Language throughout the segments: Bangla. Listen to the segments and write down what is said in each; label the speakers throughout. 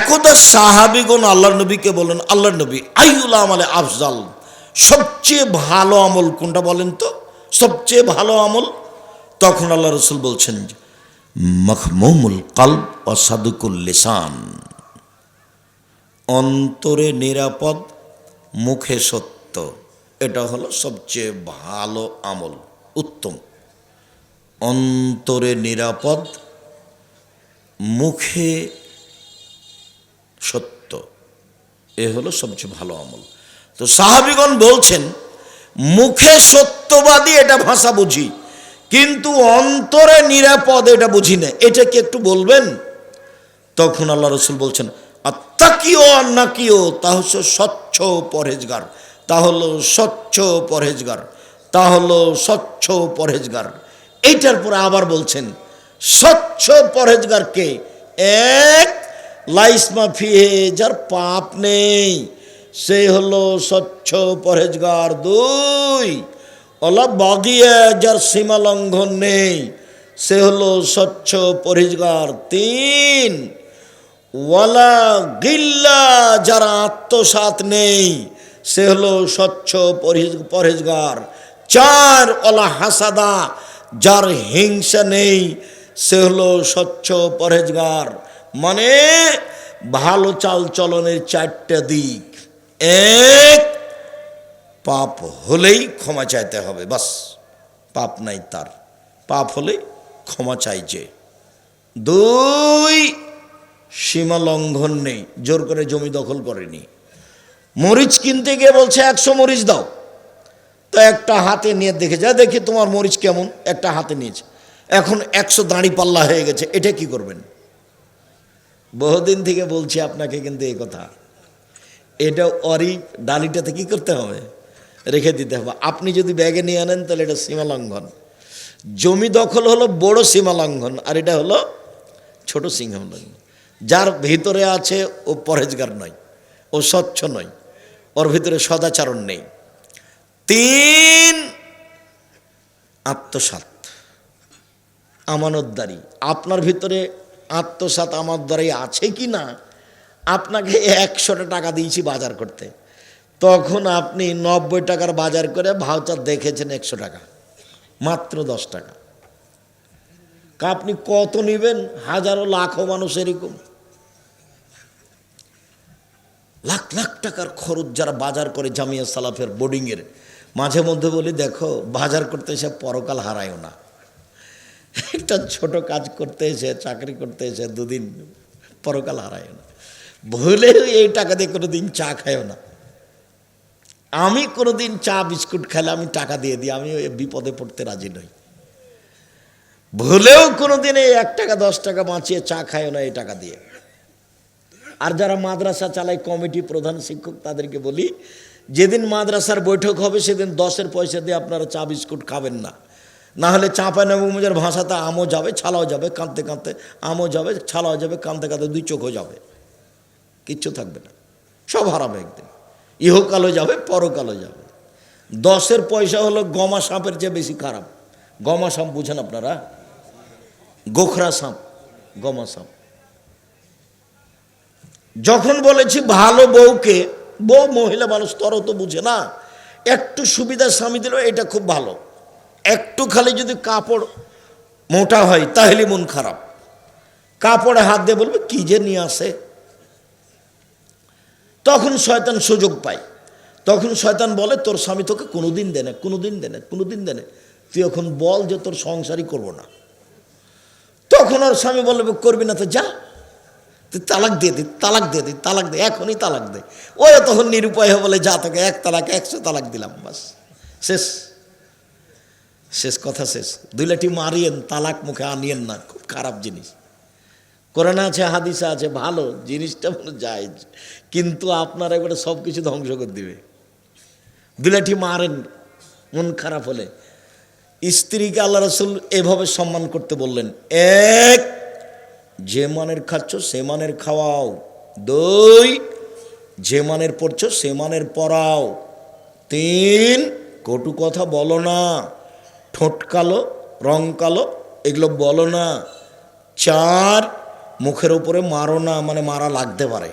Speaker 1: একদা সাহাবিগণ আল্লাহ নবীকে বলেন আল্লাহ নবী আইউল আমলে আফজাল। সবচেয়ে ভালো আমল কোনটা বলেন তো? সবচেয়ে ভালো আমল? তখন আল্লাহ রসুল বলছেন মখমুমুল কাল্ব ও সাদুকুল লিসান। অন্তরে নিরাপদ, মুখে সত্য। এটা হলো সবচেয়ে ভালো আমল, উত্তম। অন্তরে নিরাপদ, মুখে সত্য। এ হলো সবচেয়ে ভালো আমল। তো সাহাবিগণ বলছেন, মুখে সত্যবাদী এটা ভাষা বুঝি, কিন্তু অন্তরে নিরাপদ এটা বুঝি না। এটা কি একটু বলবেন? তখন আল্লাহ রসুল বলছেন আত্মাকিও আর নাকিও, তা হচ্ছে স্বচ্ছ পরহেজগার। তা হলো স্বচ্ছ পরহেজগার। তা হলো স্বচ্ছ পরহেজগার। এইটার পরে আবার বলছেন, স্বচ্ছ পরহেজগারকে এক লাইস মাফিয়ে যার পাপ নেই, সে হলো স্বচ্ছ পরহেজগার দুই। অলা বাগিয়ে, যার সীমা লঙ্ঘন নেই, সে হলো স্বচ্ছ পরহেজগার তিন। ওয়ালা গিল্লা, যারা আত্মসাত নেই, সে হলো স্বচ্ছ পরহেজগার চার। ওলা হাসাদা, যার হিংসা নেই, সে হলো স্বচ্ছ পরহেজগার মানে ভালো চাল চলনের চারটে দিক। এক, পাপ হলেই ক্ষমা চাইতে হবে, বাস। পাপ নাই তার। পাপ হলে ক্ষমা চাইছে দুই, সীমা লঙ্ঘন নেই, জোর করে জমি দখল করেনি। মরিচ কিনতে গিয়ে বলছে, একশো মরিচ দাও। তো একটা হাতে নিয়ে দেখে যা, দেখি তোমার মরিচ কেমন, একটা হাতে নিয়েছে। এখন একশো দাঁড়ি পাল্লা হয়ে গেছে, এটা কি করবেন? বহুদিন থেকে বলছি আপনাকে কিন্তু এই কথা। এটা অরি ডালিটাতে কি করতে হবে? রেখে দিতে হবে। আপনি যদি ব্যাগে নিয়ে আনেন, তাহলে এটা সীমা লঙ্ঘন। জমি দখল হলো বড় সীমা লঙ্ঘন, আর এটা হলো ছোট সিংহ লঙ্ঘন। যার ভিতরে আছে, ও পরেজগার নয়, ও স্বচ্ছ নয়, ওর ভিতরে সদাচরণ নেই। তিন আত্মসাত আমানতদারি। আপনার ভিতরে আত্মসাত আমানতদারি আছে কি না? আপনাকে একশোটা টাকা দিয়েছি বাজার করতে। তখন আপনি নব্বই টাকার বাজার করে ভাউচার দেখেছেন একশো টাকা। মাত্র দশ টাকা। আপনি কত নেবেন? হাজারো, লাখো মানুষ এরকম। লাখ লাখ টাকার খরচ যারা বাজার করে জামিয়া সালাফের বোর্ডিংয়ের মাঝে মধ্যে বলি, দেখো, বাজার করতে এসে পরকাল হারায়ও না। একটা ছোট কাজ করতে এসে, চাকরি করতে এসে দুদিন পরকাল হারায় না। ভুলেও এই টাকা দিয়ে কোনো দিন চা খায়ও না। আমি কোনো দিন চা, বিস্কুট খেলে আমি টাকা দিয়ে দিই, আমি বিপদে পড়তে রাজি নই। ভুলেও কোনো দিন এক টাকা, দশ টাকা বাঁচিয়ে চা খায়ও না এই টাকা দিয়ে। আর যারা মাদ্রাসা চালায়, কমিটি প্রধান শিক্ষক তাদেরকে বলি, যেদিন মাদ্রাসার বৈঠক হবে, সেদিন দশের পয়সা দিয়ে আপনারা চা, বিস্কুট খাবেন না। না হলে চাঁপা নবমুজের ভাষাতে আমও যাবে, ছালাও যাবে, কাঁদতে কাঁদতে আমও যাবে, ছালাও যাবে, কাঁদতে কাঁদতে দুই চোখও যাবে। কিচ্ছু থাকবে না। সব হারাবে একদিন। ইহকালও যাবে, পরকালও যাবে। দশের পয়সা হলো গমা সাপের চেয়ে বেশি খারাপ। গমা সাপ বুঝেন আপনারা? গোখরা সাপ, গমা সাপ। যখন বলেছি ভালো বউকে, বউ মহিলা মানুষ তর তো বুঝে না। একটু সুবিধা স্বামী দিল এটা খুব ভালো। একটু খালি যদি কাপড় মোটা হয়, তাহলে মন খারাপ। কাপড়ে হাত দিয়ে বলবে, কি যে নিয়ে আসে? তখন শয়তান সুযোগ পায়। তখন শয়তান বলে, তোর স্বামী তোকে কোনোদিন দেনে কোনোদিন দেনে কোনোদিন দেনে তুই এখন বল যে তোর সংসারই করব না। তখন ওর স্বামী বলবে, করবি না তো যা। তুই তালাক দিয়ে দি, তালাক দিয়ে দি, তালাক দে, এখনই তালাক দে। ওই তখন নিরুপায় বলে, যা তোকে এক তালাক, একশো তালাক দিলাম, বাস, শেষ। শেষ কথা শেষ। দুই লাঠি মারিয়েন, তালাক মুখে আনিয়েন না। খুব খারাপ জিনিস। কোরআনে আছে, হাদিসা আছে, ভালো, জিনিসটা মনে যায়। কিন্তু আপনার একবারে সব কিছু ধ্বংস করে দিবে। দুই লাঠি মারেন, মন খারাপ হলে। স্ত্রীকে আল্লাহ রসুল এভাবে সম্মান করতে বললেন, এক, যে মানের খাচ্ছ সে মানের খাওয়াও। দুই, যে মানের পড়ছ সে মানের পড়াও তিন, কটু কথা বলো না। ঠোঁট কালো, রং কালো, এগুলো বলো না। চার, মুখের উপরে মারো না মানে মারা লাগতে পারে।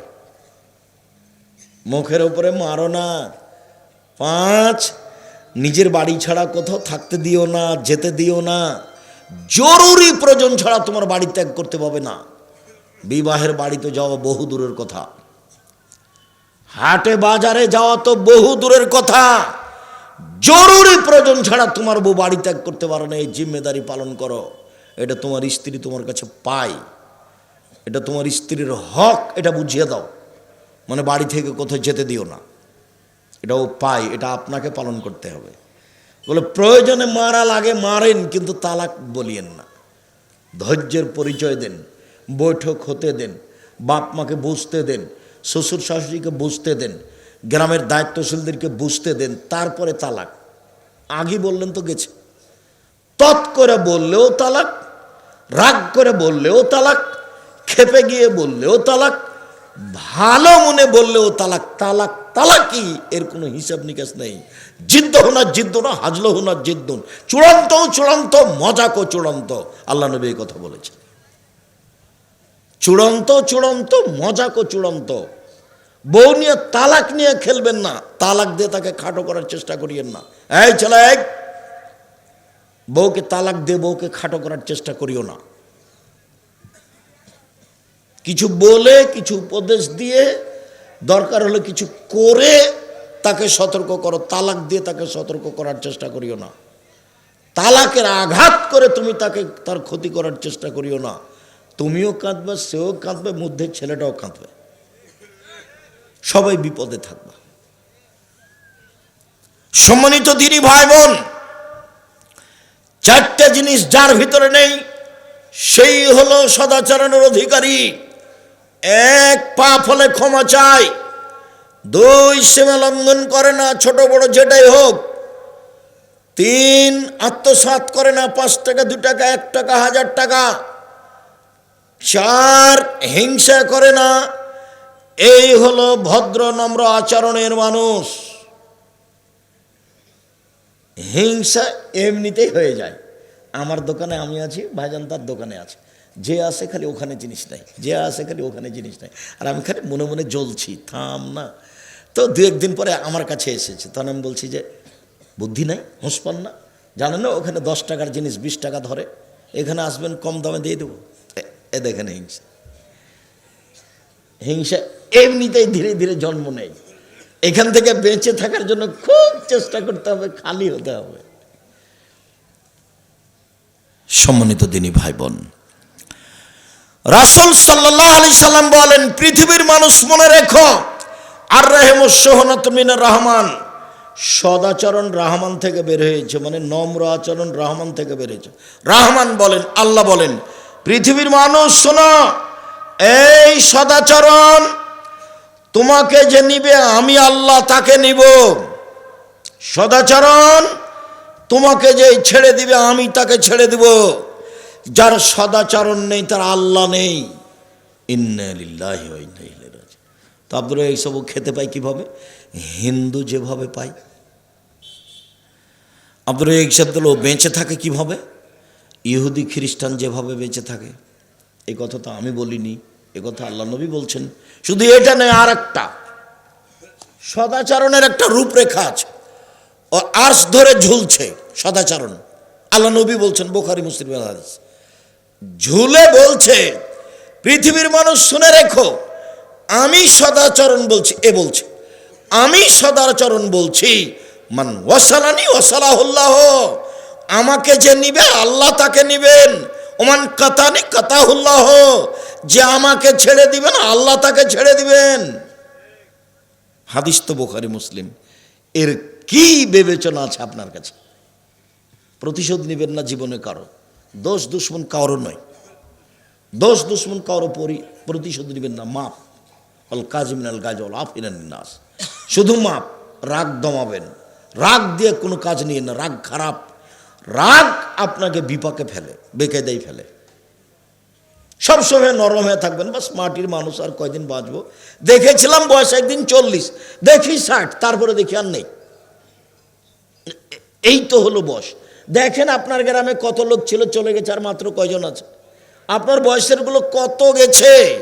Speaker 1: মুখের উপরে মারো না। পাঁচ, নিজের বাড়ি ছাড়া কোথাও থাকতে দিও না, যেতে দিও না। জরুরি প্রয়োজন ছাড়া তোমার বাড়ি ত্যাগ করতে পাবে না। বিবাহের বাড়িতে যাওয়া বহু দূরের কথা। হাটে বাজারে যাওয়া তো বহু দূরের কথা। জরুরি প্রয়োজন ছাড়া তোমার বউ বাড়ি ত্যাগ করতে পারো না, এই জিম্মেদারি পালন করো। এটা তোমার স্ত্রী তোমার কাছে পায়। এটা তোমার স্ত্রীর হক, এটা বুঝিয়ে দাও। মানে বাড়ি থেকে কোথাও যেতে দিও না। এটাও পাই এটা আপনাকে পালন করতে হবে। বলে, প্রয়োজনে মারা লাগে, মারেন, কিন্তু তালাক বলিয়েন না। ধৈর্যের পরিচয় দেন, বৈঠক হতে দেন, বাপ মাকে বুঝতে দেন, শ্বশুর শাশুড়িকে বুঝতে দেন গ্রামের দায়িত্বশীলদেরকে বুঝতে দেন, তারপরে তালাক। আগে বললেন তো গেছে। তৎ করে বললেও তালাক, রাগ করে বললেও তালাক, খেপে গিয়ে বললেও তালাক, ভালো মনে বললেও তালাক তালাক তালাকি, এর কোনো হিসাব নিকাশ নেই। জিদ্দ হোনা জিদ্দ না, হাজলো হোনা জিদ্দুন। চূড়ান্ত চূড়ান্ত মজাকো চূড়ান্ত, আল্লাহ নবী কথা বলেছেন। চূড়ান্ত চূড়ান্ত মজাকো চূড়ান্ত। বউ নিয়ে তালাক নিয়ে খেলবেন না। তালাক দিয়ে তাকে খাটো করার চেষ্টা করিয়েন না। এই ছেলে এই, বউকে তালাক দিয়ে বউকে খাটো করার চেষ্টা করিও না। কিছু বলে কিছু উপদেশ দিয়ে দরকার হলে কিছু করে তাকে সতর্ক করো। তালাক দিয়ে তাকে সতর্ক করার চেষ্টা করিও না। তালাকের আঘাত করে তুমি তাকে তার ক্ষতি করার চেষ্টা করিও না। তুমিও কাঁদবে সেও কাঁদবে মধ্যে ছেলেটাও কাঁদবে। সবাই বিপদে থাকবে। সম্মানিত দিনী ভাই বোন চারটে জিনিস যার ভিতরে নেই, সেই হলো সদাচরণের অধিকারী। এক পা ফলে ক্ষমা চায় দুই সীমা লঙ্ঘন করে না ছোট বড় যেটাই হোক, তিন আত্মসাৎ করে না পাঁচ টাকা, দু টাকা, এক টাকা, হাজার টাকা, চার হিংসা করে না এই হলো ভদ্র, নম্র আচরণের মানুষ। হিংসা এমনিতেই হয়ে যায়। আমার দোকানে আমি আছি, ভাইজান তার দোকানে আছে। যে আসে খালি ওখানে জিনিস নাই, যে আসে খালি ওখানে জিনিস নাই। আর আমি খালি মনে মনে জ্বলছি, থাম না। তো দু একদিন পরে আমার কাছে এসেছে। তখন আমি বলছি যে, বুদ্ধি নাই হুঁস পান না। জানেন না, ওখানে দশ টাকার জিনিস, বিশ টাকা ধরে। এখানে আসবেন, কম দামে দিয়ে দেবো। এ দেখেন হিংসা। হিংসা এমনিতেই ধীরে ধীরে জন্ম নেয় এখান থেকে বেঁচে থাকার জন্য খুব চেষ্টা করতে হবে, খালি হতে হবে। সম্মানিত দিনী ভাই বোন রাসুল সাল্লাহ আলি সাল্লাম বলেন, পৃথিবীর মানুষ মনে রেখো আর রেহেম সোহনত মিনার রহমান, সদাচরণ রহমান থেকে বের হয়েছে মানে নম্র আচরণ রহমান থেকে বের হয়েছে। রহমান বলেন, আল্লাহ বলেন, পৃথিবীর মানুষ শোনো, এই সদাচরণ তোমাকে যে নিবে, আমি আল্লাহ তাকে নিব। সদাচরণ, তোমাকে যে ছেড়ে দিবে, আমি তাকে ছেড়ে দিব। যার সদাচরণ নেই, তার আল্লাহ নেই। ইন্নালিল্লাহি ওয়া ইন্না ইলাইহি রাজিউন। তো আপনারা এইসব খেতে পাই কীভাবে? হিন্দু যেভাবে পাই এই শব্দগুলো বেঁচে থাকে কীভাবে? ইহুদি, খ্রিস্টান যেভাবে বেঁচে থাকে। এই কথা তো আমি বলিনি। কথা আল্লাহ নবী বলছেন। শুধু এটা নয় আর একটা সদাচরণের একটা রূপরেখা আছে। ও আর্স ধরে ঝুলছে সদাচরণ। আল্লাহ নবী বলছেন, বোখারি মুসলিম ঝুলে বলছে, পৃথিবীর মানুষ শুনে রেখো, আমি সদাচরণ বলছি, এ বলছে, আমি সদাচরণ বলছি, মান ওয়াসালানি ওয়াসালাহুল্লাহ, আমাকে যে নিবে, আল্লাহ তাকে নিবেন, ওমান কাতানি কাতাহুল্লাহ যে আমাকে ছেড়ে দিবেন, আল্লাহ তাকে ছেড়ে দিবেন। হাদিস তো বোখারি, মুসলিম। এর কি বিবেচনা আছে আপনার কাছে? প্রতিশোধ নেবেন না জীবনে কারও? দোষ দুশ্মন কারও নয়। দোষ দুশ্মন কারও পরি, প্রতিশোধ নেবেন না। মাপ। অল কাজমিনাল গাজ, অল আফিনান নাস। শুধু মাপ। রাগ দমাবেন। রাগ দিয়ে কোনো কাজ নিয়ে না। রাগ খারাপ। রাগ আপনাকে বিপাকে ফেলে বেকায়দাই ফেলে। সবসময় নরম হয়ে থাকবেন। বাস মাটির মানুষ আর কয়দিন বাঁচবো? দেখেছিলাম বয়স একদিন চল্লিশ। দেখি ষাট, তারপরে দেখি আর নেই। এই তো হলো বয়স। দেখেন আপনার গ্রামে কত লোক ছিল, চলে গেছে আর মাত্র কয়জন আছে? আপনার বয়সেরগুলো কত গেছে?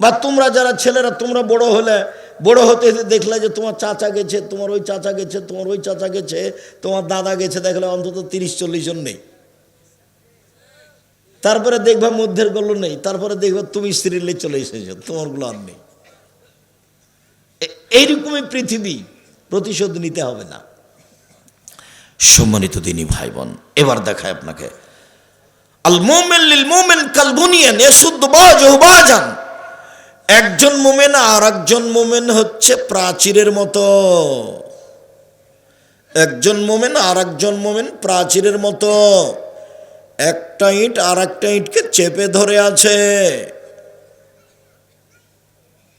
Speaker 1: বা তোমরা যারা ছেলেরা, তোমরা বড় হলে, বড় হতে দেখলে যে তোমার চাচা গেছে, তোমার ওই চাচা গেছে, তোমার ওই চাচা গেছে, তোমার দাদা গেছে, দেখলে অন্তত তিরিশ চল্লিশ জন নেই। তারপরে দেখবা মধ্যেরগুলো নেই, তারপরে দেখবা তুমি সিরিয়ালে চলে এসেছ তোমারগুলো আর নেই। এইরকমই পৃথিবী, প্রতিশোধ নিতে হবে না। সম্মানিত দিনী ভাই বোন এবার দেখায় আপনাকে। আল মোমেন লিল মোমেন কাল বুনিয়ান এসুদ্দ বাজাহু বাজান। একজন মোমেন আর একজন মোমেন হচ্ছে প্রাচীরের মতো। একজন মোমেন আর একজন মোমেন প্রাচীরের মতো। একটা ইট আর একটা ইটকে চেপে ধরে আছে।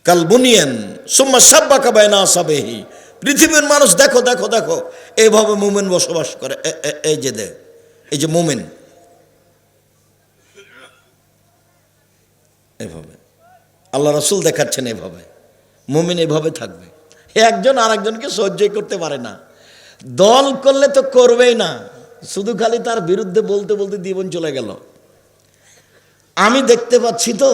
Speaker 1: কালবুনিয়ান, সুম্মা সাব্বা কাবায় না সাবেহি। পৃথিবীর মানুষ, দেখো দেখো দেখো এইভাবে মোমেন বসবাস করে। এই যে দেখ এই যে মোমেন। এভাবে। আল্লাহ রসুল দেখাচ্ছেন এভাবে। মোমেন এভাবে থাকবে। একজন আর একজনকে সহ্যই করতে পারে না। দল করলে তো করবেই না। শুধু খালি তার বিরুদ্ধে বলতে বলতে জীবন চলে গেল। আমি দেখতে পাচ্ছি তো,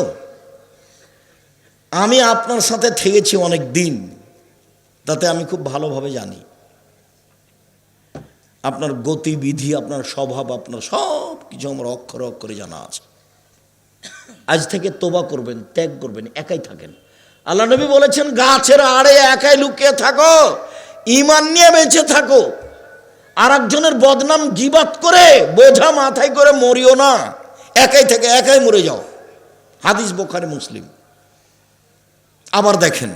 Speaker 1: আমি আপনার সাথে থেকেছি অনেক দিন, তাতে আমি খুব ভালোভাবে জানি। আপনার গতিবিধি, আপনার স্বভাব, আপনার সব কিছু আমার অক্ষরে অক্ষরে জানা আছে। আজ থেকে তোবা করবেন, ত্যাগ করবেন, একাই থাকেন। আল্লাহ নবী বলেছেন, গাছের আড়ে একাই লুকিয়ে থাকো ইমান নিয়ে বেঁচে থাকো। আর একজনের বদনাম গিবাত করে, বোঝা মাথায় করে মরিও না। একাই থেকে একাই মরে যাও। হাদিস বোখারে, মুসলিম। আবার দেখেন,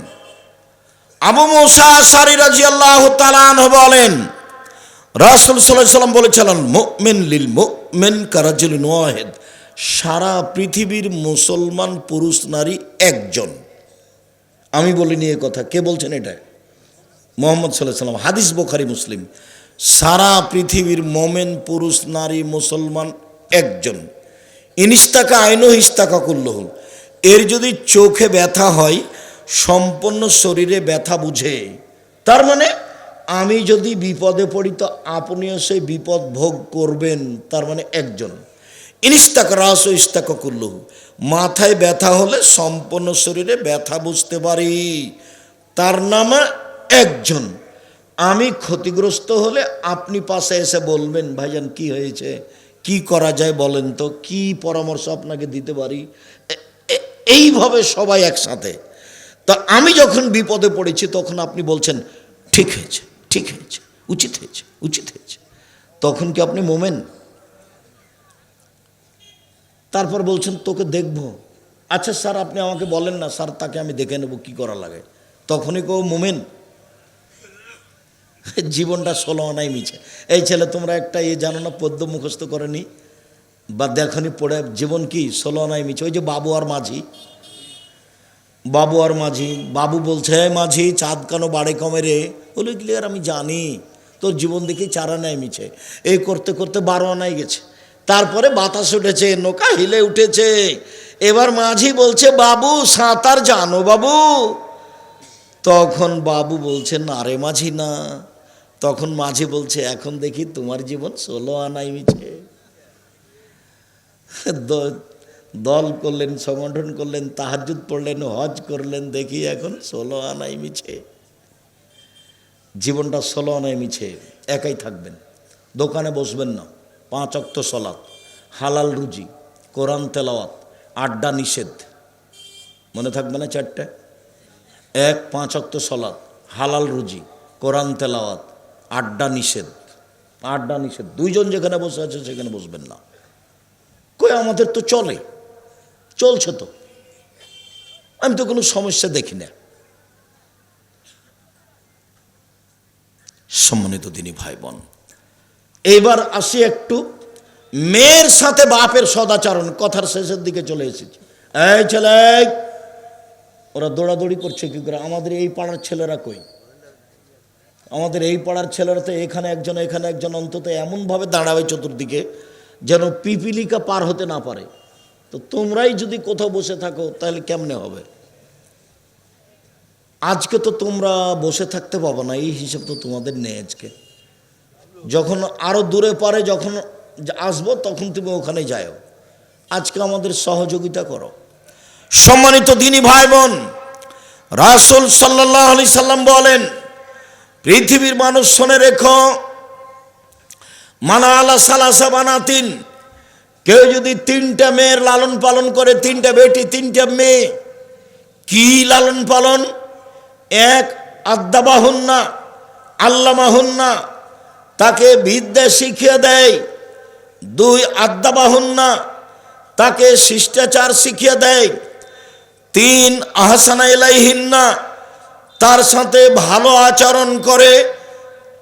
Speaker 1: আবু মুসা সারি রাজি আল্লাহ বলেন, রাসুল সাল্লাহ সাল্লাম বলেছিলেন, মুমিন লিল মুমিন কারাজুল ওয়াহেদ। সারা পৃথিবীর মুসলমান পুরুষ নারী একজন। আমি বলিনি এ কথা। কে বলছেন এটা? মোহাম্মদ সাল্লাহ সাল্লাম হাদিস বোখারি, মুসলিম। সারা পৃথিবীর মোমেন পুরুষ, নারী, মুসলমান একজন। ইনিস্তাকা আইন হিস্তাকা কুল্লহুল এর যদি চোখে ব্যথা হয়, সম্পূর্ণ শরীরে ব্যথা বুঝে। তার মানে আমি যদি বিপদে পড়ি, তো আপনিও সেই বিপদ ভোগ করবেন। তার মানে একজন। ইনিস্তাক রাস ও ইস্তাক কুল্লহু। মাথায় ব্যথা হলে সম্পূর্ণ শরীরে ব্যথা বুঝতে পারি। তার নামে একজন। আমি ক্ষতিগ্রস্ত হলে আপনি পাশে এসে বলবেন, ভাইজান, কি হয়েছে? কি করা যায় বলেন তো? কি পরামর্শ আপনাকে দিতে পারি? এইভাবে সবাই একসাথে। তা আমি যখন বিপদে পড়েছি, তখন আপনি বলছেন, ঠিক হয়েছে ঠিক হয়েছে, উচিত হয়েছে উচিত হয়েছে। তখন কি আপনি মোমেন? তারপর বলছেন, তোকে দেখব। আচ্ছা স্যার, আপনি আমাকে বলেন না, স্যার, তাকে আমি দেখে নেব, কি করা লাগে? তখনই কেউ মোমেন জীবনটা ষোলো আনাই মিছে। এই ছেলে তোমরা একটা এ জানো না পদ্য মুখস্থ করেনি? বা দেখনি, পড়ে, জীবন কি? ষোলো আনাই মিছে। ওই যে বাবু আর মাঝি। বাবু আর মাঝি। বাবু বলছে "এই মাঝি, চাঁদ কেন বাড়ে কমে রে? বলে ক্লিয়ার আমি জানি। তোর জীবন দেখি চার আনায় মিছে। এই করতে করতে বারো আনায় গেছে। তারপরে বাতাস উঠেছে, নৌকা হিলে উঠেছে। এবার মাঝি বলছে, বাবু, সাঁতার জানো বাবু? তখন বাবু বলছে, না রে মাঝি, না। তখন মাঝি বলছে, এখন দেখি তোমার জীবন ষোলো আনাই মিছে। দল করলেন সংগঠন করলেন তাহাজুদ পড়লেন, হজ করলেন, দেখি এখন ষোলো আনাই মিছে। জীবনটা ষোলো আনাই মিছে, একাই থাকবেন। দোকানে বসবেন না। পাঁচ অক্ত সলাৎ, হালাল রুজি, কোরআন তেলাওয়াত, আড্ডা নিষেধ। মনে থাকবে না চারটে? এক, পাঁচ অক্ত সলাৎ, হালাল রুজি, কোরআন তেলাওয়াত আড্ডা নিষেধ আড্ডা নিষেধ। দুইজন যেখানে বসে আছে সেখানে বসবেন না। কই, আমাদের তো চলে। চলছে তো। আমি তো কোনো সমস্যা দেখি না। সম্মানিত দিনী ভাই বোন এইবার আসি একটু মেয়ের সাথে বাপের সদাচরণ। কথার শেষের দিকে চলে এসেছি। এই ছেলে, ওরা দৌড়াদৌড়ি করছে কি করে? আমাদের এই পাড়ার ছেলেরা কই? আমাদের এই পাড়ার ছেলেরা তো এখানে একজন এখানে একজন, অন্তত এমনভাবে দাঁড়াবে চতুর্দিকে যেন পিপিলিকা পার হতে না পারে। তো তোমরাই যদি কোথাও বসে থাকো, তাহলে কেমনে হবে? আজকে তো তোমরা বসে থাকতে পাবো না, এই হিসাব তো তোমাদের নেই আজকে। যখন আরও দূরে পারে, যখন আসব, তখন তুমি ওখানে যাও আজকে আমাদের সহযোগিতা করো। সম্মানিত দিনী ভাই বোন, রাসুল সাল্লাহ আলি সাল্লাম বলেন পৃথিবীর মানুষ শোনে রেখো। মানা আলা সালাসা বানাতিন। কেউ যদি তিনটা মেয়ের লালন পালন করে, তিনটা বেটি, তিনটা মেয়ে, কি লালন পালন? এক আদ্যাবাহুন্না আল্লামাহুন্না, তাকে বিদ্যা শিখিয়ে দেয়। দুই আদ্যাবাহুন্না তাকে শিষ্টাচার শিখিয়ে দেয়। তিন, আহসানা ইলাইহিন্না তার সাথে ভালো আচরণ করে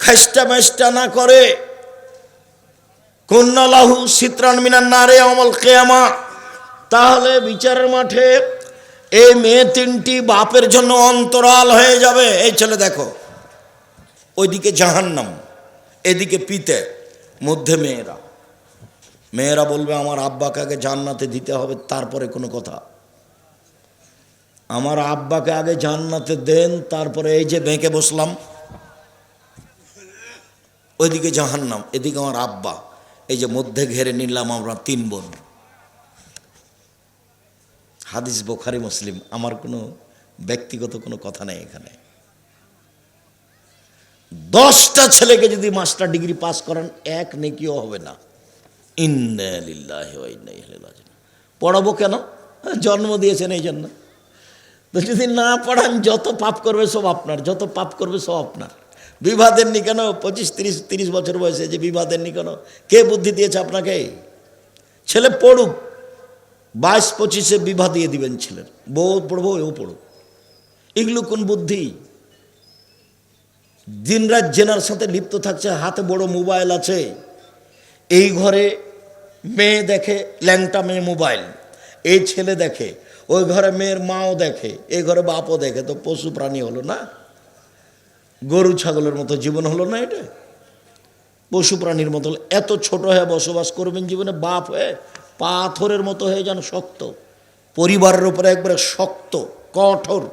Speaker 1: খেষ্টা মেষ্টা না করে। কন্যালাহু সিত্রান মিনার নারে অমল কেয়ামা। তাহলে বিচারের মাঠে এই মেয়ে তিনটি বাপের জন্য অন্তরাল হয়ে যাবে। এই ছেলে দেখো, ওইদিকে জাহান্নাম, এদিকে পিতে, মধ্যে মেয়েরা। মেয়েরা বলবে, আমার আব্বাকে জান্নাতে দিতে হবে, তারপরে কোনো কথা। আমার আব্বাকে আগে জান্নাতে দেন, তারপরে এই যে বেঁকে বসলাম, ওইদিকে জাহান্নাম, এদিকে আমার আব্বা। এই যে মধ্যে ঘেরে নিলাম আমরা তিন বোন। হাদিস বোখারি, মুসলিম, আমার কোনো ব্যক্তিগত কোনো কথা নেই এখানে। দশটা ছেলেকে যদি মাস্টার ডিগ্রি পাস করেন, এক নেকিও হবে না। ইন্না পড়াবো কেন? জন্ম দিয়েছেন এই জন্য। তো যদি না পড়ান, যত পাপ করবে সব আপনার, যত পাপ করবে সব আপনার। বিবাহ নি কেন পঁচিশ, তিরিশ তিরিশ বছর বয়সে যে বিবাদের নি কেন কে বুদ্ধি দিয়েছে আপনাকে? ছেলে পড়ুক, বাইশ পঁচিশে বিবাহ দিয়ে দিবেন ছেলের। বউ পড়ব, এও পড়ুক। এগুলো কোন বুদ্ধি? দিনরাত জেনার সাথে লিপ্ত থাকছে, হাতে বড় মোবাইল আছে। এই ঘরে মেয়ে দেখে, ল্যাংটা মেয়ে মোবাইল। এই ছেলে দেখে, ওই ঘরে মেয়ের মাও দেখে এই ঘরে বাপও দেখে, তো পশু প্রাণী হলো না? গরু ছাগলের মতো জীবন হলো না এটা? পশু প্রাণীর মতো এত ছোট হয়ে বসবাস করবেন জীবনে, বাপ হয়ে, পাথরের মতো হয়ে যান শক্ত। পরিবারের উপরে একবারে শক্ত, কঠোর।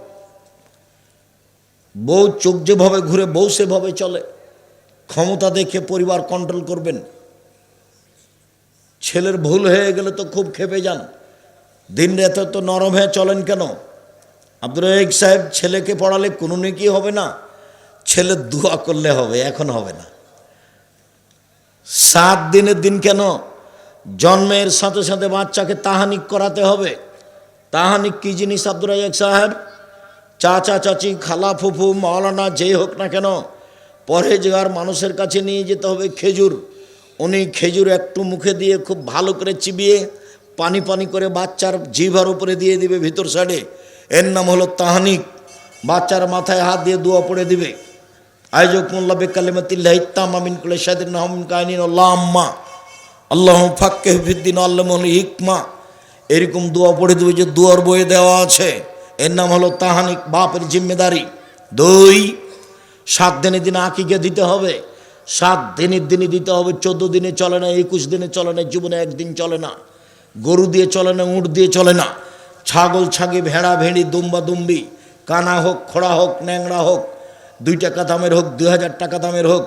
Speaker 1: বউ চোখ যেভাবে ঘুরে, বউ সেভাবে চলে। ক্ষমতা দেখে পরিবার কন্ট্রোল করবেন। ছেলের ভুল হয়ে গেলে তো খুব খেপে যান। দিন রাতে তো নরম হয়ে চলেন কেন? আব্দুল রহিক সাহেব ছেলেকে পড়ালে কোনো নেকি হবে না? ছেলে দোয়া করলে হবে, এখন হবে না। সাত দিনের দিন কেন? জন্মের সাথে সাথে বাচ্চাকে তাহানিক করাতে হবে। তাহানিক কি জিনিস আব্দুল রাজাক সাহেব? চাচা, চাচি, খালা, ফুফু, মাওলানা, যেই হোক না কেন, পরহেজগার মানুষের কাছে নিয়ে যেতে হবে খেজুর। উনি খেজুর একটু মুখে দিয়ে খুব ভালো করে চিবিয়ে পানি পানি করে বাচ্চার জিভার উপরে দিয়ে দিবে ভিতর সাইডে। এর নাম হলো তাহানিক। বাচ্চার মাথায় হাত দিয়ে দোয়া পড়ে দিবে। আয়োজক মোল্লা বেকালিমাতিল্লাহ ইত্তাম আমিন কুলে সাদিন নাহমিন কাহিনী আল্লাহ আল্লাহ ফাক্কে ফিদ্দিন আল্লাহ হিকমা। এরকম দোয়া পড়ে দেবে যে দুয়ার বয়ে দেওয়া আছে। এর নাম হলো তাহানিক, বাপের জিম্মেদারি। দুই, সাত দিনের দিনে আঁকিকে দিতে হবে। সাত দিনের দিনে দিতে হবে। চোদ্দ দিনে চলে না, একুশ দিনে চলে না, জীবনে একদিন চলে না। গরু দিয়ে চলে না, উঁট দিয়ে চলে না। ছাগল ছাগি, ভেড়া ভেড়ি, দুম্বা দুম্বি, কানা হোক, খোড়া হোক ন্যাংরা হোক দুই টাকা দামের হোক, দুই হাজার টাকা দামের হোক,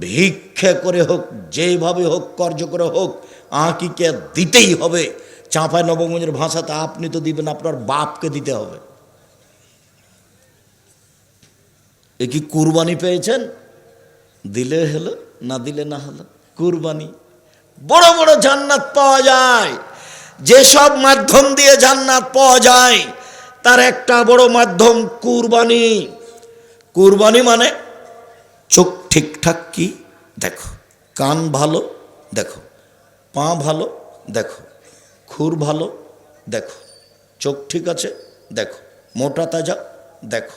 Speaker 1: ভিক্ষে করে হোক যেভাবে হোক, কর্য করে হোক, আঁকিকে দিতেই হবে। চাঁপাই নবগঞ্জের ভাষাতে আপনি তো দিবেন, আপনার বাপকে দিতে হবে। এ কি কুরবানি পেয়েছেন? দিলে হলো, না দিলে না হলো? কুরবানি। বড় বড় জান্নাত পাওয়া যায়। যেসব মাধ্যম দিয়ে জান্নাত পাওয়া যায়, তার একটা বড় মাধ্যম কুরবানি। কুরবানি মানে চোখ ঠিকঠাক কি? দেখো। কান ভালো? দেখো। পা ভালো? দেখো। খুর ভালো? দেখো। চোখ ঠিক আছে? দেখো। মোটা তাজা? দেখো।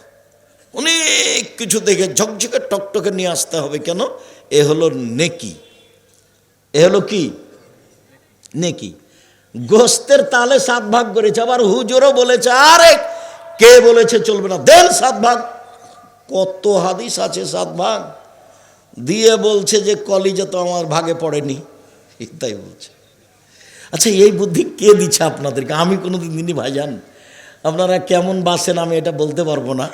Speaker 1: অনেক কিছু দেখে ঝকঝকে টকটকে নিয়ে আসতে হবে কেন? এ হলো নেকি। এ হলো কি? নেকি। গোস্তের তালে সাত ভাগ করেছে, আবার হুজুরও বলেছে, আরে, কে বলেছে চলবে না? দেন সাত ভাগ। কত হাদিস আছে সাত ভাগ? দিয়ে বলছে যে, কলিজা তো আমার ভাগে পড়েনি। তাই বলছে। আচ্ছা এই বুদ্ধি কে দিচ্ছে আপনাদেরকে? আমি কোনো দিন দিনই ভাইজান। আপনারা কেমন বাসেন, আমি এটা বলতে পারব না।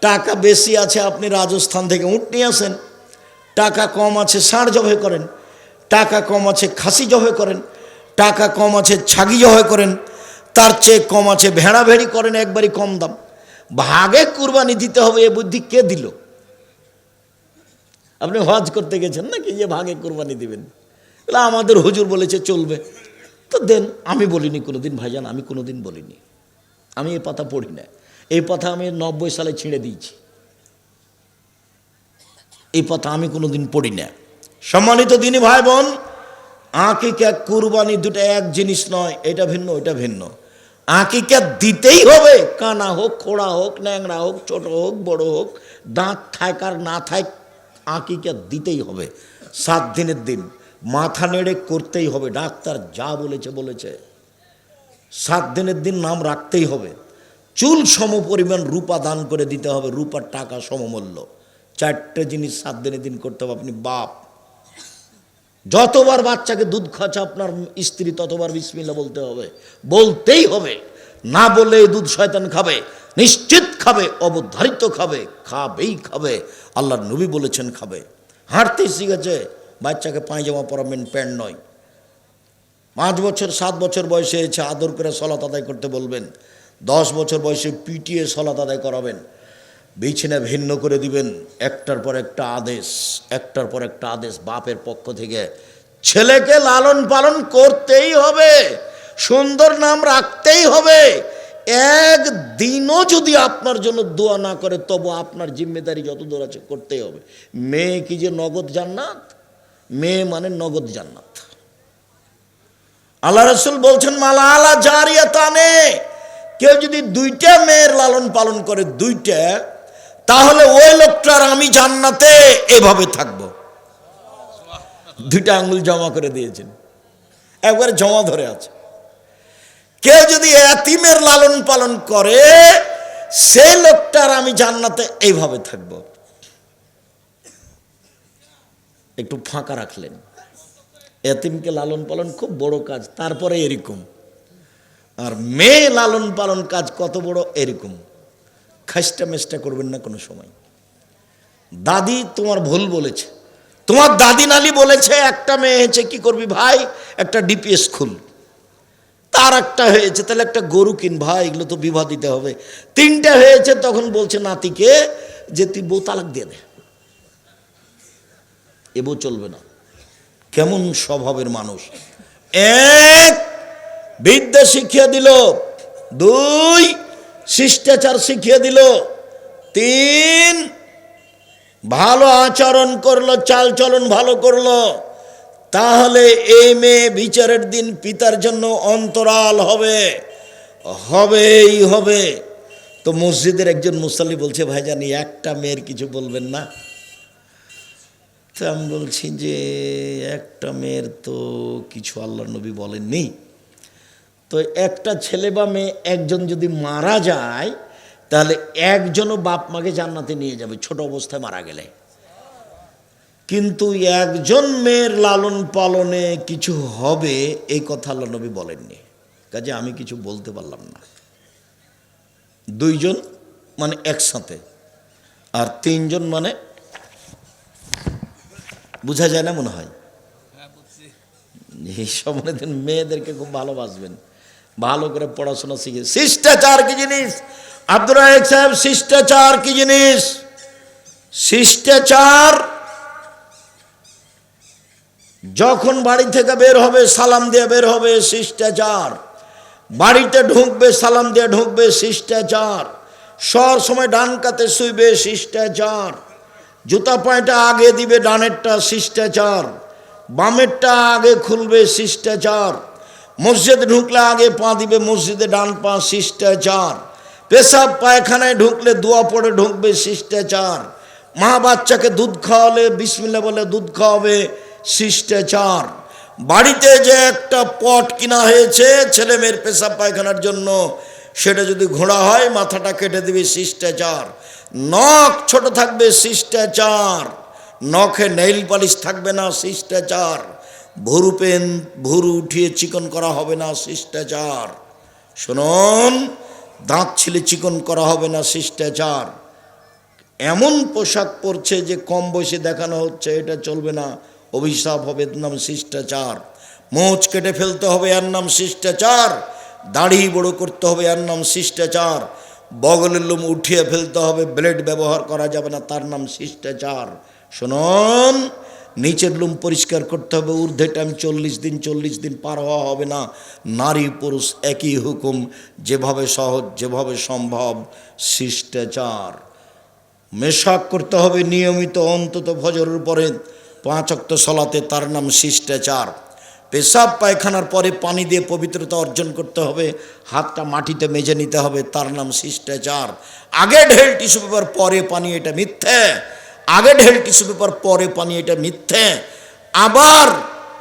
Speaker 1: টাকা বেশি আছে, আপনি রাজস্থান থেকে উঠ নিয়ে আসেন। টাকা কম আছে, ষাঁড় জবে করেন। টাকা কম আছে, খাসি জবে করেন। টাকা কম আছে, ছাগি জয় করেন। তার চেয়ে কম আছে ভেড়া ভেড়ি করেন, একবারই কম দাম। ভাগে কুরবানি দিতে হবে, এ বুদ্ধি কে দিল? আপনি হজ করতে গেছেন নাকি? যে ভাগে কুরবানি দিবেন। আমাদের হুজুর বলেছে, চলবে। তো দেন, আমি বলিনি কোনোদিন, ভাইজান, আমি কোনোদিন বলিনি। আমি এই পাতা পড়ি না। এই পাতা আমি নব্বই সালে ছিঁড়ে দিয়েছি। এই পাতা আমি কোনোদিন পড়ি না। সম্মানিত দিনী ভাই বোন আঁকিকা কুরবানি দুটো এক জিনিস নয়, এটা ভিন্ন, ওইটা ভিন্ন। আঁকিকা দিতেই হবে, কানা হোক, খোড়া হোক ন্যাংরা হোক, ছোট হোক, বড় হোক, দাঁত থাক আর না থাক, আঁকিকা দিতেই হবে, সাত দিনের দিন। মাথা নেড়ে করতেই হবে, ডাক্তার যা বলেছে বলেছে। সাত দিনের দিন নাম রাখতেই হবে। চুল সম পরিমাণ রূপা দান করে দিতে হবে, রূপার টাকা সমমূল্য। চারটে জিনিস সাত দিনের দিন করতে হবে, আপনি বাপ। যতবার বাচ্চাকে দুধ খাচ্ছে আপনার স্ত্রী ততবার বিসমিল্লা বলতে হবে। বলতেই হবে। না বলে দুধ শয়তান খাবে, নিশ্চিত খাবে, অবধারিত খাবে, খাবেই খাবে। আল্লাহর নবী বলেছেন খাবে। হাঁটতেই শিখেছে, বাচ্চাকে পায়জামা পরাবেন প্যান্ট নয়। পাঁচ বছর, সাত বছর বয়সে এসে আদর করে সলাত আদায় করতে বলবেন। দশ বছর বয়সে পিটিয়ে সলাত আদায় করাবেন। বিছানা ভিন্ন করে দিবেন। একটার পর একটা আদেশ, একটার পর একটা আদেশ বাপের পক্ষ থেকে। ছেলেকে লালন পালন করতেই হবে, সুন্দর নাম রাখতেই হবে। একদিনও যদি আপনার জন্য দোয়া না করে, তবু আপনার জিম্মেদারি যত দূর আছে করতেই হবে। মেয়ে কি যে নগদ জান্নাত? মেয়ে মানে নগদ জান্নাত। আল্লাহ রসুল বলছেন, মালা আলা জারিয়া তানে কেউ যদি দুইটা মেয়ের লালন পালন করে, দুইটা তাহলে ওই লোকটার আমি জান্নাতে এভাবে থাকব। দুইটা আঙ্গুল জমা করে দিয়েছেন। একবারে জমা ধরে আছে। কেউ যদি এতিমের লালন পালন করে সে লোকটার আমি জান্নাতে এইভাবে থাকব। একটু ফাঁকা রাখলেন। এতিমকে লালন পালন খুব বড় কাজ, তারপরে এরকম। আর মেয়ে লালন পালন কাজ কত বড়, এরকম। খাসটা মেসটা করবেন না কোনো সময়। দাদি তোমার ভুল বলেছে। তোমার দাদি নালি বলেছে, একটা মেয়ে হয়েছে, কি করবি ভাই? একটা ডিপিএস খুল। তার একটা হয়েছে, তাহলে একটা গরু কিন ভাই, এগুলো তো বিবাহ দিতে হবে। তিনটা হয়েছে, তখন বলছে নাতিকে যে তুই বউ তালাক দিয়ে দে। এ বউ চলবে না। কেমন স্বভাবের মানুষ। এক, বিদ্যা শিখিয়ে দিল। দুই শিষ্টাচার শিখিয়ে দিল। তিন, ভালো আচরণ করল, চালচলন ভালো করল। তাহলে এই মেয়ে বিচারের দিন পিতার জন্য অন্তরাল হবে। হবেই হবে। তো মসজিদের একজন মুসাল্লি বলছে ভাই জানি একটা মেয়ের কিছু বলবেন না? তো আমি বলছি যে, একটা মেয়ের তো কিছু আল্লাহ নবী বলেননি। তো একটা ছেলে বা মেয়ে একজন যদি মারা যায় তাহলে একজনও বাপ মাকে জান্নাতে নিয়ে যাবে ছোট অবস্থায় মারা গেলে। কিন্তু একজন মেয়ের লালন পালনে কিছু হবে এই কথা আল্লাহ নবী বলেননি। কাজে আমি কিছু বলতে পারলাম না। দুইজন মানে একসাথে আর তিনজন মানে বোঝা যায় না মনে হয়? এই সময় মেয়েদেরকে খুব ভালোবাসবেন। ভালো করে পড়াশোনা শিখে। শিষ্টাচার কি জিনিস? আব্দুর রাহেক সাহেব, শিষ্টাচার কি জিনিস? শিষ্টাচার যখন বাড়ি থেকে বের হবে, সালাম দিয়ে বের হবে, শিষ্টাচার। বাড়িতে ঢুকবে, সালাম দিয়ে ঢুকবে, শিষ্টাচার। সর সময় ডান কাতে শুইবে, শিষ্টাচার। জুতা পায়টা আগে দিবে, ডানেরটা শিষ্টাচার। বামেরটা আগে খুলবে, শিষ্টাচার। মসজিদ ঢুকলে আগে পা দিবে, মসজিদে ডান পা, শিষ্টাচার। পেশাব পায়খানায় ঢুকলে দোয়া পড়ে ঢুকবে, শিষ্টাচার। মা বাচ্চাকে দুধ খাওয়ালে বিসমিল্লা বলে দুধ খাওয়াবে, শিষ্টাচার। বাড়িতে যে একটা পট কিনা হয়েছে ছেলে মেয়ের পেশাব পায়খানার জন্য, সেটা যদি ঘোড়া হয়, মাথাটা কেটে দিবে, শিষ্টাচার। নখ ছোট থাকবে, শিষ্টাচার। নখে নেইল পালিশ থাকবে না, শিষ্টাচার। ভুরু পেন, ভুরু উঠিয়ে চিকন করা হবে না, শিষ্টাচার। শুনুন, দাঁত ছিলে চিকন করা হবে না, শিষ্টাচার। এমন পোশাক পরছে যে কম বয়সে দেখানো হচ্ছে, এটা চলবে না। অভিশাপ হবে নাম শিষ্টাচার। মোচ কেটে ফেলতে হবে, এর নাম শিষ্টাচার। দাড়ি বড় করতে হবে, এর নাম শিষ্টাচার। বগলের লোম উঠিয়ে ফেলতে হবে, ব্লেড ব্যবহার করা যাবে না, তার নাম শিষ্টাচার। শুনুন নিচের লুম পরিষ্কার করতে হবে, ঊর্ধ্বে টাইম চল্লিশ দিন চল্লিশ দিন পার হওয়া হবে না। নারী পুরুষ একই হুকুম, যেভাবে সহজ, যেভাবে সম্ভব, শিষ্টাচার। মেশাক করতে হবে নিয়মিত, অন্তত ফজরের পরে পাঁচ অক্ত সলাতে, তার নাম শিষ্টাচার। পেশাব পায়খানার পরে পানি দিয়ে পবিত্রতা অর্জন করতে হবে, হাতটা মাটিতে মেজে নিতে হবে, তার নাম শিষ্টাচার। আগে ঢেল টিস্যু পেপার, পরে পানি, এটা মিথ্যে। আগে ঢেল টিস্যু পেপার, পরে পানি, এটা মিথ্যে। আবার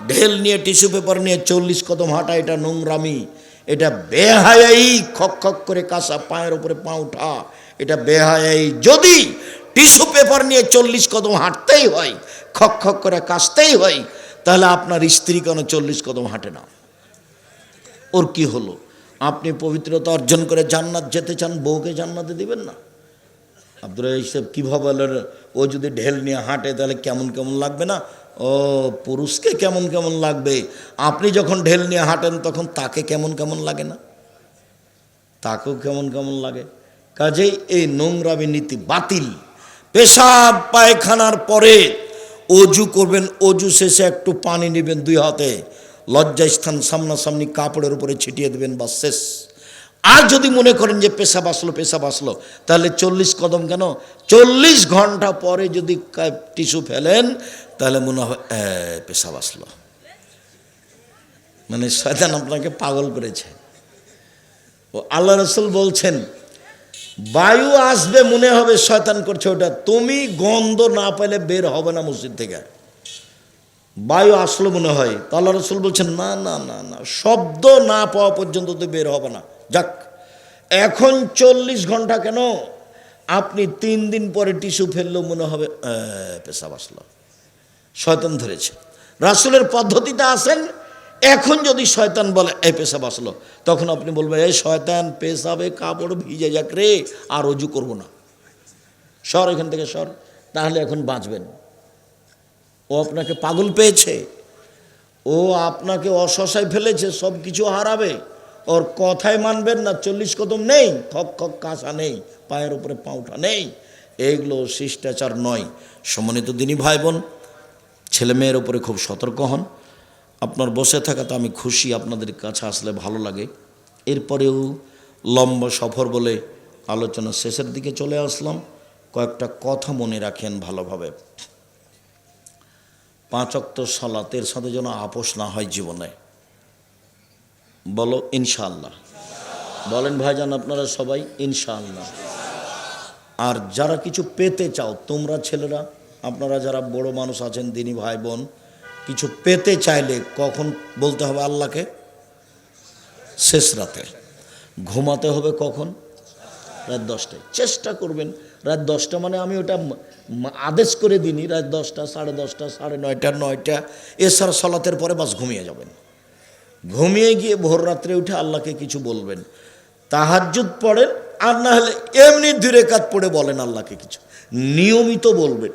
Speaker 1: ঢেল নিয়ে টিস্যু পেপার নিয়ে চল্লিশ কদম হাঁটা, এটা নোংরামি। এটা বেহায়াই খক খক করে কাঁসা পায়ের উপরে পা উঠা, এটা বেহায়াই যদি টিস্যু পেপার নিয়ে চল্লিশ কদম হাঁটতেই হয়, খক খক করে কাশতেই হয়, তাহলে আপনার স্ত্রী কেন চল্লিশ কদম হাঁটে না? ওর কি হলো? আপনি পবিত্রতা অর্জন করে জান্নাত যেতে চান, বউকে জান্নাতে দিবেন না? আব্দুল হিসেব কীভাবে ও যদি ঢেল নিয়ে হাঁটে, তাহলে কেমন কেমন লাগবে না? ও, পুরুষকে কেমন কেমন লাগবে? আপনি যখন ঢেল নিয়ে হাঁটেন, তখন তাকে কেমন কেমন লাগে না? তাকেও কেমন কেমন লাগে। কাজেই এই নোংরামি নীতি বাতিল। পেশাব পায়খানার পরে অজু করবেন, অজু শেষে একটু পানি নেবেন দুই হাতে। লজ্জাস্থান সামনাসামনি কাপড়ের উপরে ছিটিয়ে দেবেন বা শেষ। আর যদি মনে করেন যে পেশাব আসলো পেশাব আসলো তাহলে চল্লিশ কদম কেন? চল্লিশ ঘণ্টা পরে যদি টিস্যু ফেলেন তাহলে মনে হয় "এ, পেশাব আসলো। মানে শয়তান আপনাকে পাগল করেছে। ও আল্লাহ রসুল বলছেন বায়ু আসবে মনে হবে শয়তান করছে ওটা। তুমি গন্ধ না পেলে বের হবে না মসজিদ থেকে। বায়ু আসলো মনে হয়। তো আল্লাহ রসুল বলছেন না না না না শব্দ না পাওয়া পর্যন্ত তো বের হবে না। যাক এখন চল্লিশ ঘণ্টা কেন? আপনি তিন দিন পরে টিস্যু ফেললেও মনে হবে "এ, পেশাব আসলো। শয়তান ধরেছে। রাসুলের পদ্ধতিতে আসেন এখন যদি শয়তান বলে এই পেশাব আসলো তখন আপনি বলবেন এই শয়তান পেশাবে কাপড় ভিজে যাক রে আর অজু করব না। সর এখান থেকে সর তাহলে এখন বাঁচবেন। ও আপনাকে পাগল পেয়েছে ও আপনাকে অশশায় ফেলেছে সব কিছু হারাবে। ওর কথায় মানবেন না, চল্লিশ কদম নেই খক খক কাঁচা নেই, পায়ের উপরে পাউঠা নেই এইগুলো শিষ্টাচার নয়। সমন্বিত দিনী ভাই বোন ছেলে মেয়ের উপরে খুব সতর্ক হন। আপনার বসে থাকাতে আমি খুশি, আপনাদের কাছে আসলে ভালো লাগে। এরপরেও লম্বা সফর বলে আলোচনা শেষের দিকে চলে আসলাম। কয়েকটা কথা মনে রাখেন ভালোভাবে। পাঁচ অক্ত সলাতের সাথে যেন আপোষ না হয় জীবনে। বলো ইনশাল্লাহ বলেন ভাইজান আপনারা সবাই ইনশাল্লাহ আর যারা কিছু পেতে চাও, তোমরা ছেলেরা, আপনারা যারা বড় মানুষ আছেন, দিনী ভাই বোন, কিছু পেতে চাইলে কখন বলতে হবে আল্লাহকে? শেষ রাতে। ঘুমাতে হবে কখন? রাত দশটায়। চেষ্টা করবেন। রাত দশটা মানে আমি ওটা আদেশ করে দিনি রাত দশটা, সাড়ে দশটা, সাড়ে নয়টা নয়টা এছাড়া সলাতের পরে বাস ঘুমিয়ে যাবেন। ঘুমিয়ে গিয়ে ভোর রাত্রে উঠে আল্লাহকে কিছু বলবেন। তাহাজ্জুদ পড়েন, আর না হলে এমনি দূরে কাত পড়ে বলেন আল্লাহকে কিছু। নিয়মিত বলবেন।